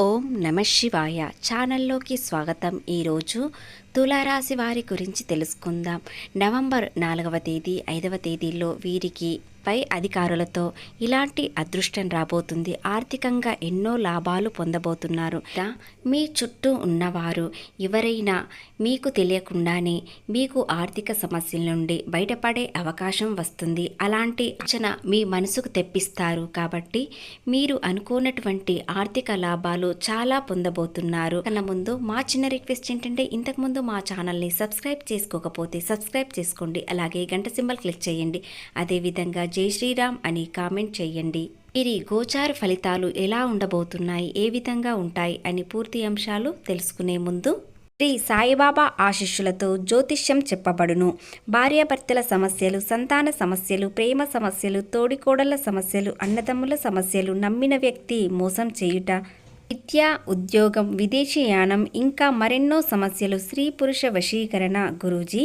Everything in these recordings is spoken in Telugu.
お ఓం నమ శివాయ. ఛానల్లోకి స్వాగతం. ఈరోజు తులారాశి వారి గురించి తెలుసుకుందాం. నవంబర్ నాలుగవ తేదీ ఐదవ తేదీలో వీరికి పై అధికారులతో ఇలాంటి అదృష్టం రాబోతుంది. ఆర్థికంగా ఎన్నో లాభాలు పొందబోతున్నారు. మీ చుట్టూ ఉన్నవారు ఎవరైనా మీకు తెలియకుండానే మీకు ఆర్థిక సమస్యల నుండి బయటపడే అవకాశం వస్తుంది. అలాంటి ఆచన మీ మనసుకు తెప్పిస్తారు. కాబట్టి మీరు అనుకున్నటువంటి ఆర్థిక లాభాలు చాలా పొందబోతున్నారు. కన్నా ముందు మా చిన్న రిక్వెస్ట్ ఏంటంటే ఇంతకుముందు మా ఛానల్ని సబ్స్క్రైబ్ చేసుకోకపోతే సబ్స్క్రైబ్ చేసుకోండి. అలాగే గంట సింబల్ క్లిక్ చేయండి. అదేవిధంగా జై శ్రీరామ్ అని కామెంట్ చేయండి. వీరి గోచార ఫలితాలు ఎలా ఉండబోతున్నాయి ఏ విధంగా ఉంటాయి అని పూర్తి అంశాలు తెలుసుకునే ముందు శ్రీ సాయిబాబా ఆశిష్యులతో జ్యోతిష్యం చెప్పబడును. భార్యాభర్తల సమస్యలు సంతాన సమస్యలు ప్రేమ సమస్యలు తోడికోడళ్ళ సమస్యలు అన్నదమ్ముల సమస్యలు నమ్మిన వ్యక్తి మోసం చేయుట విద్య ఉద్యోగం విదేశీయానం ఇంకా మరెన్నో సమస్యలు స్త్రీ పురుష వశీకరణ. గురూజీ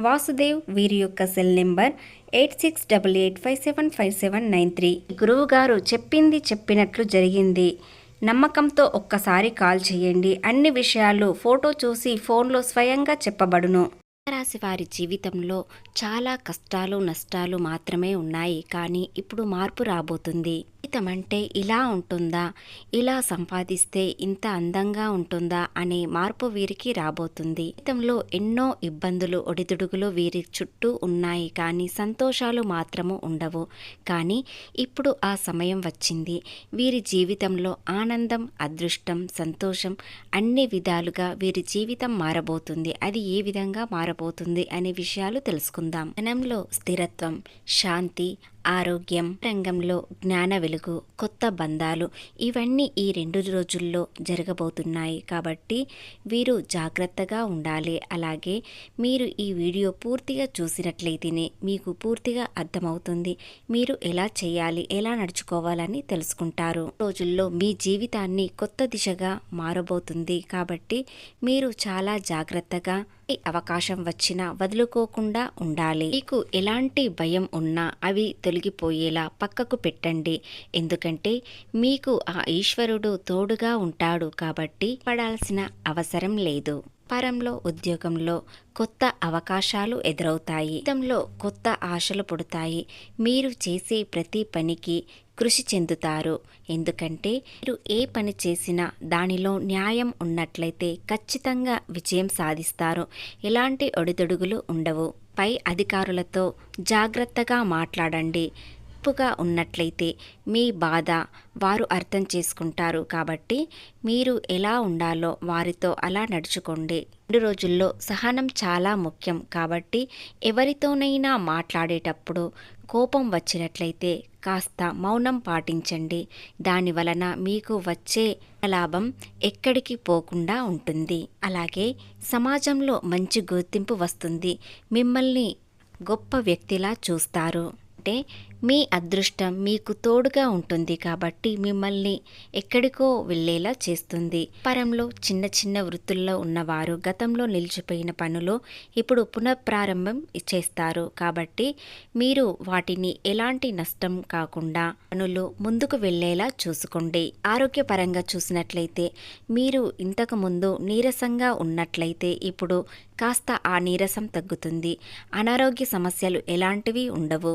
వాసుదేవ్ వీరి యొక్క cell number eight six double eight five seven five seven nine three. గురువు గారు చెప్పింది చెప్పినట్లు జరిగింది. నమ్మకంతో ఒక్కసారి కాల్ చేయండి. అన్ని విషయాలు ఫోటో చూసి ఫోన్లో స్వయంగా చెప్పబడును. రాశి వారి జీవితంలో చాలా కష్టాలు నష్టాలు మాత్రమే ఉన్నాయి. కానీ ఇప్పుడు మార్పు రాబోతుంది. జీవితం అంటే ఇలా ఉంటుందా? ఇలా సంపాదిస్తే ఇంత అందంగా ఉంటుందా? అనే మార్పు వీరికి రాబోతుంది. జీవితంలో ఎన్నో ఇబ్బందులు ఒడిదుడుగులు వీరి చుట్టూ ఉన్నాయి కానీ సంతోషాలు మాత్రము ఉండవు. కానీ ఇప్పుడు ఆ సమయం వచ్చింది. వీరి జీవితంలో ఆనందం అదృష్టం సంతోషం అన్ని విధాలుగా వీరి జీవితం మారబోతుంది. అది ఏ విధంగా మారబోతుంది అనే విషయాలు తెలుసుకుందాం. మనంలో స్థిరత్వం శాంతి ఆరోగ్యం రంగంలో జ్ఞాన వెలుగు కొత్త బంధాలు ఇవన్నీ ఈ రెండు రోజుల్లో జరగబోతున్నాయి కాబట్టి వీరు జాగ్రత్తగా ఉండాలి. అలాగే మీరు ఈ వీడియో పూర్తిగా చూసినట్లయితేనే మీకు పూర్తిగా అర్థమవుతుంది మీరు ఎలా చేయాలి ఎలా నడుచుకోవాలని తెలుసుకుంటారు. రోజుల్లో మీ జీవితాన్ని కొత్త దిశగా మారబోతుంది కాబట్టి మీరు చాలా జాగ్రత్తగా ఎలాంటి అవకాశం వచ్చినా వదులుకోకుండా ఉండాలి. మీకు ఎలాంటి భయం ఉన్నా అవి తొలగిపోయేలా పక్కకు పెట్టండి. ఎందుకంటే మీకు ఆ ఈశ్వరుడు తోడుగా ఉంటాడు కాబట్టి పడాల్సిన అవసరం లేదు. పరంలో ఉద్యోగంలో కొత్త అవకాశాలు ఎదురవుతాయి. జీవితంలో కొత్త ఆశలు పుడతాయి. మీరు చేసే ప్రతి పనికి కృషి చెందుతారు. ఎందుకంటే మీరు ఏ పని చేసినా దానిలో న్యాయం ఉన్నట్లయితే ఖచ్చితంగా విజయం సాధిస్తారు. ఎలాంటి ఒడిదొడుగులు ఉండవు. పై అధికారులతో జాగ్రత్తగా మాట్లాడండి. తప్పుగా ఉన్నట్లయితే మీ బాధ వారు అర్థం చేసుకుంటారు. కాబట్టి మీరు ఎలా ఉండాలో వారితో అలా నడుచుకోండి. రెండు రోజుల్లో సహనం చాలా ముఖ్యం. కాబట్టి ఎవరితోనైనా మాట్లాడేటప్పుడు కోపం వచ్చినట్లయితే కాస్త మౌనం పాటించండి. దాని వలన మీకు వచ్చే లాభం ఎక్కడికి పోకుండా ఉంటుంది. అలాగే సమాజంలో మంచి గుర్తింపు వస్తుంది. మిమ్మల్ని గొప్ప వ్యక్తిలా చూస్తారు. అంటే మీ అదృష్టం మీకు తోడుగా ఉంటుంది కాబట్టి మిమ్మల్ని ఎక్కడికో వెళ్ళేలా చేస్తుంది. పరంలో చిన్న చిన్న వృత్తుల్లో ఉన్నవారు గతంలో నిలిచిపోయిన పనులు ఇప్పుడు పునఃప్రారంభం చేస్తారు. కాబట్టి మీరు వాటిని ఎలాంటి నష్టం కాకుండా పనులు ముందుకు వెళ్ళేలా చూసుకోండి. ఆరోగ్యపరంగా చూసినట్లయితే మీరు ఇంతకు ముందు నీరసంగా ఉన్నట్లయితే ఇప్పుడు కాస్త ఆ నీరసం తగ్గుతుంది. అనారోగ్య సమస్యలు ఎలాంటివి ఉండవు.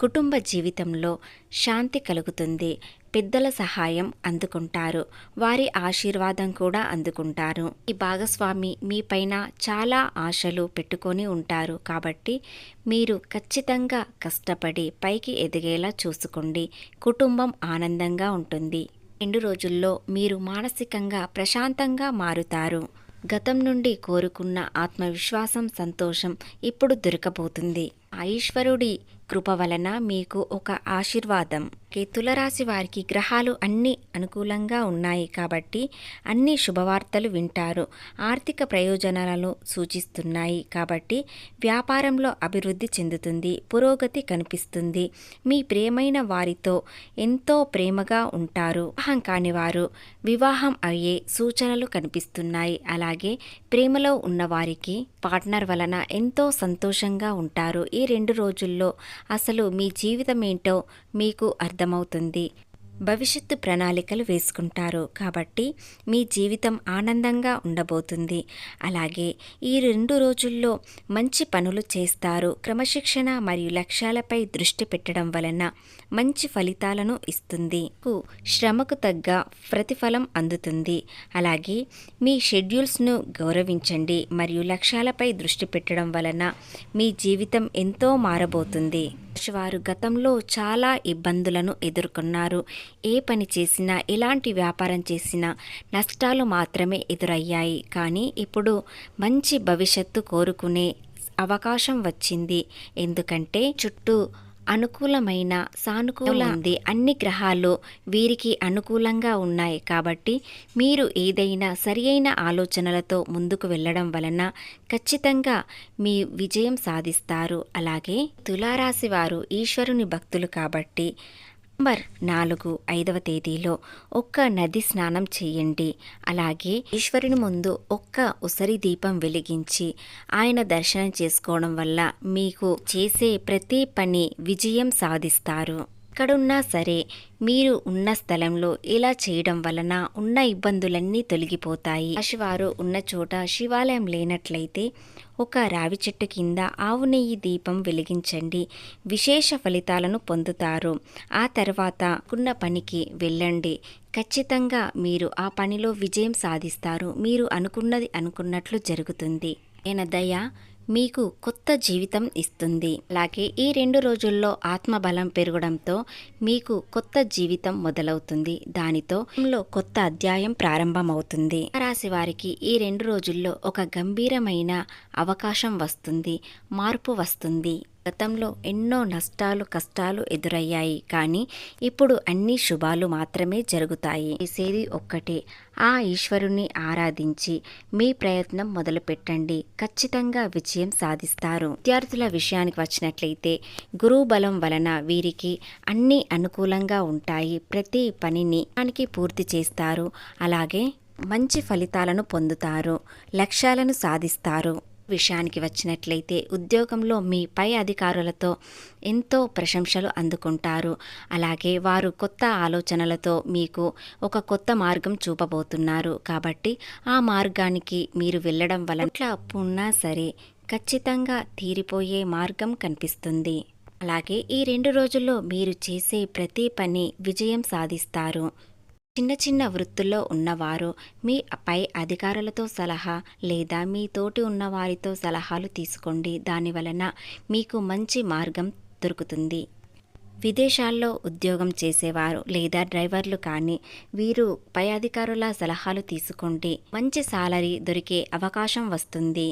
కుటుంబ జీవితంలో శాంతి కలుగుతుంది. పెద్దల సహాయం అందుకుంటారు. వారి ఆశీర్వాదం కూడా అందుకుంటారు. ఈ భాగస్వామి మీపైన చాలా ఆశలు పెట్టుకొని ఉంటారు. కాబట్టి మీరు ఖచ్చితంగా కష్టపడి పైకి ఎదిగేలా చూసుకోండి. కుటుంబం ఆనందంగా ఉంటుంది. రెండు రోజుల్లో మీరు మానసికంగా ప్రశాంతంగా మారుతారు. గతం నుండి కోరుకున్న ఆత్మవిశ్వాసం సంతోషం ఇప్పుడు దొరకబోతుంది. ఆ ఈశ్వరుడి కృప వలన మీకు ఒక ఆశీర్వాదం. కే తులరాశి వారికి గ్రహాలు అన్ని అనుకూలంగా ఉన్నాయి కాబట్టి అన్ని శుభవార్తలు వింటారు. ఆర్థిక ప్రయోజనాలను సూచిస్తున్నాయి కాబట్టి వ్యాపారంలో అభివృద్ధి చెందుతుంది పురోగతి కనిపిస్తుంది. మీ ప్రేమైన వారితో ఎంతో ప్రేమగా ఉంటారు. వివాహం కాని వారు వివాహం అయ్యే సూచనలు కనిపిస్తున్నాయి. అలాగే ప్రేమలో ఉన్నవారికి పార్ట్నర్ వలన ఎంతో సంతోషంగా ఉంటారు. ఈ రెండు రోజుల్లో అసలు మీ జీవితం ఏంటో మీకు అర్థమవుతుంది. భవిష్యత్తు ప్రణాళికలు వేసుకుంటారు. కాబట్టి మీ జీవితం ఆనందంగా ఉండబోతుంది. అలాగే ఈ రెండు రోజుల్లో మంచి పనులు చేస్తారు. క్రమశిక్షణ మరియు లక్ష్యాలపై దృష్టి పెట్టడం వలన మంచి ఫలితాలను ఇస్తుంది. కు శ్రమకు తగ్గ ప్రతిఫలం అందుతుంది. అలాగే మీ షెడ్యూల్స్ను గౌరవించండి. మరియు లక్ష్యాలపై దృష్టి పెట్టడం వలన మీ జీవితం ఎంతో మారబోతుంది. వారు గతంలో చాలా ఇబ్బందులను ఎదుర్కొన్నారు. ఏ పని చేసినా ఎలాంటి వ్యాపారం చేసినా నష్టాలు మాత్రమే ఎదురయ్యాయి. కానీ ఇప్పుడు మంచి భవిష్యత్తు కోరుకునే అవకాశం వచ్చింది. ఎందుకంటే చుట్టూ అనుకూలమైన సానుకూల ఉంది. అన్ని గ్రహాలు వీరికి అనుకూలంగా ఉన్నాయి కాబట్టి మీరు ఏదైనా సరియైన ఆలోచనలతో ముందుకు వెళ్ళడం వలన ఖచ్చితంగా మీ విజయం సాధిస్తారు. అలాగే తులారాశి వారు ఈశ్వరుని భక్తులు కాబట్టి నవంబర్ నాలుగు ఐదవ తేదీలో ఒక్క నది స్నానం చేయండి. అలాగే ఈశ్వరుని ముందు ఒక్క ఉసరి దీపం వెలిగించి ఆయన దర్శనం చేసుకోవడం వల్ల మీకు చేసే ప్రతి పని విజయం సాధిస్తారు. ఎక్కడున్నా సరే మీరు ఉన్న స్థలంలో ఇలా చేయడం వలన ఉన్న ఇబ్బందులన్నీ తొలగిపోతాయి. శివారు ఉన్న చోట శివాలయం లేనట్లయితే ఒక రావి చెట్టు కింద ఆవు నెయ్యి దీపం వెలిగించండి. విశేష ఫలితాలను పొందుతారు. ఆ తర్వాత ఉన్న పనికి వెళ్ళండి. ఖచ్చితంగా మీరు ఆ పనిలో విజయం సాధిస్తారు. మీరు అనుకున్నది అనుకున్నట్లు జరుగుతుంది. ఆయన దయ మీకు కొత్త జీవితం ఇస్తుంది. అలాగే ఈ రెండు రోజుల్లో ఆత్మబలం పెరగడంతో మీకు కొత్త జీవితం మొదలవుతుంది. దానితో కొత్త అధ్యాయం ప్రారంభమవుతుంది. రాశి వారికి ఈ రెండు రోజుల్లో ఒక గంభీరమైన అవకాశం వస్తుంది. మార్పు వస్తుంది. గతంలో ఎన్నో నష్టాలు కష్టాలు ఎదురయ్యాయి. కానీ ఇప్పుడు అన్ని శుభాలు మాత్రమే జరుగుతాయి. చేసేది ఒక్కటే. ఆ ఈశ్వరుణ్ణి ఆరాధించి మీ ప్రయత్నం మొదలుపెట్టండి. ఖచ్చితంగా విజయం సాధిస్తారు. విద్యార్థుల విషయానికి వచ్చినట్లయితే గురువు బలం వలన వీరికి అన్ని అనుకూలంగా ఉంటాయి. ప్రతి పనిని దానికి పూర్తి చేస్తారు. అలాగే మంచి ఫలితాలను పొందుతారు. లక్ష్యాలను సాధిస్తారు. విషయానికి వచ్చినట్లయితే ఉద్యోగంలో మీ పై అధికారులతో ఎంతో ప్రశంసలు అందుకుంటారు. అలాగే వారు కొత్త ఆలోచనలతో మీకు ఒక కొత్త మార్గం చూపబోతున్నారు. కాబట్టి ఆ మార్గానికి మీరు వెళ్ళడం వల్ల ఇట్లా అప్పున్నా సరే ఖచ్చితంగా తీరిపోయే మార్గం కనిపిస్తుంది. అలాగే ఈ రెండు రోజుల్లో మీరు చేసే ప్రతి పని విజయం సాధిస్తారు. చిన్న చిన్న వృత్తుల్లో ఉన్నవారు మీ పై అధికారులతో సలహా లేదా మీ తోటి ఉన్నవారితో సలహాలు తీసుకోండి. దాని వలన మీకు మంచి మార్గం దొరుకుతుంది. విదేశాల్లో ఉద్యోగం చేసేవారు లేదా డ్రైవర్లు కానీ వీరు పై అధికారుల సలహాలు తీసుకోండి. మంచి సాలరీ దొరికే అవకాశం వస్తుంది.